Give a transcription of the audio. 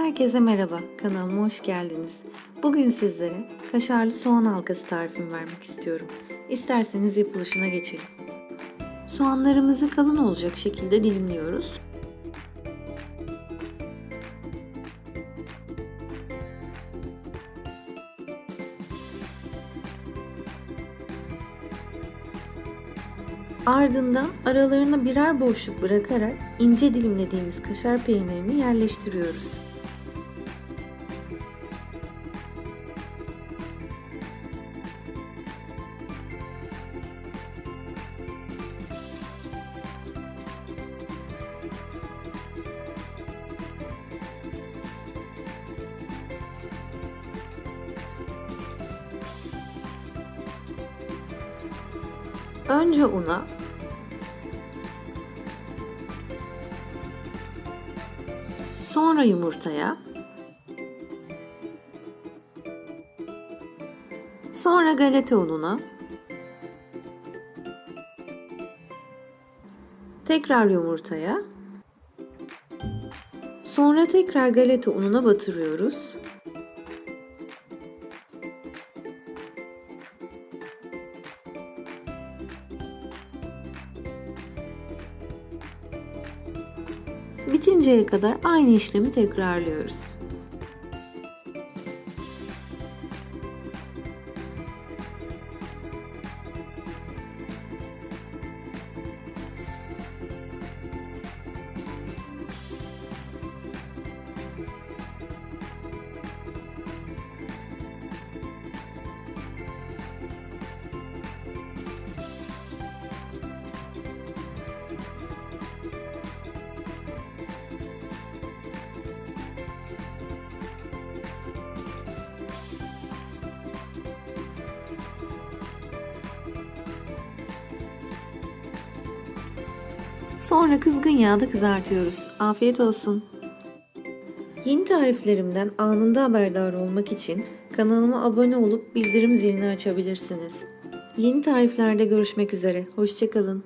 Herkese merhaba, kanalıma hoş geldiniz. Bugün sizlere kaşarlı soğan halkası tarifimi vermek istiyorum. İsterseniz yapılışına geçelim. Soğanlarımızı kalın olacak şekilde dilimliyoruz. Ardından aralarına birer boşluk bırakarak ince dilimlediğimiz kaşar peynirini yerleştiriyoruz. Önce una, sonra yumurtaya, sonra galeta ununa, tekrar yumurtaya, sonra tekrar galeta ununa batırıyoruz. Bitinceye kadar aynı işlemi tekrarlıyoruz. Sonra kızgın yağda kızartıyoruz. Afiyet olsun. Yeni tariflerimden anında haberdar olmak için kanalıma abone olup bildirim zilini açabilirsiniz. Yeni tariflerde görüşmek üzere. Hoşçakalın.